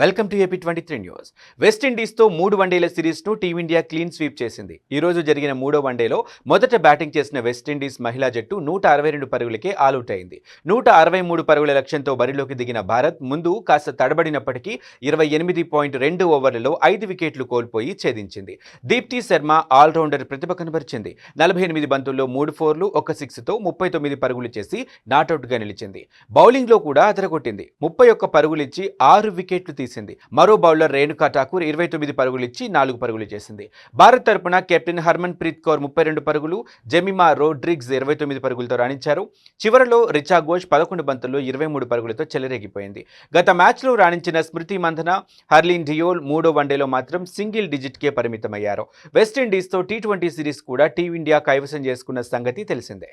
Welcome to AP twenty three news. వెస్టిండీస్తో మూడు వన్డేల సిరీస్ను టీమిండియా క్లీన్ స్వీప్ చేసింది. ఈ రోజు జరిగిన మూడో వన్డేలో మొదట బ్యాటింగ్ చేసిన వెస్టిండీస్ మహిళా జట్టు నూట అరవై రెండు పరుగులకే ఆలౌట్ అయింది నూట అరవై మూడు పరుగుల లక్ష్యంతో బరిలోకి దిగిన భారత్ ముందు కాస్త తడబడినప్పటికీ ఇరవై ఎనిమిది పాయింట్ రెండు ఓవర్లలో ఐదు వికెట్లు కోల్పోయి ఛేదించింది. దీప్తి శర్మ ఆల్రౌండర్ ప్రతిభ కనబరిచింది. నలభై ఎనిమిది బంతుల్లో మూడు ఫోర్లు ఒక సిక్స్తో ముప్పై తొమ్మిది పరుగులు చేసి నాటౌట్గా నిలిచింది. బౌలింగ్లో కూడా అదరగొట్టింది. ముప్పై ఒక్క పరుగులిచ్చి ఆరు వికెట్లు తీసింది. మరో బౌలర్ రేణుకా ఠాకూర్ ఇరవై తొమ్మిది పరుగులు ఇచ్చి నాలుగు పరుగులు చేసింది. భారత్ తరపున కెప్టెన్ హర్మన్ ప్రీత్ కౌర్ ముప్పై రెండు పరుగులు జెమిమా రోడ్రిగ్స్ ఇరవై తొమ్మిది పరుగులతో రాణించారు. చివరలో రిచా ఘోష్ పదకొండు బంతుల్లో ఇరవై మూడు పరుగులతో చెలరేగిపోయింది. గత మ్యాచ్లో రాణించిన స్మృతి మంధన హర్లిన్ డియోల్ మూడో వన్డేలో మాత్రం సింగిల్ డిజిట్కే పరిమితమయ్యారు. వెస్టిండీస్తో టీ ట్వంటీ సిరీస్ కూడా టీమిండియా కైవసం చేసుకున్న సంగతి తెలిసిందే.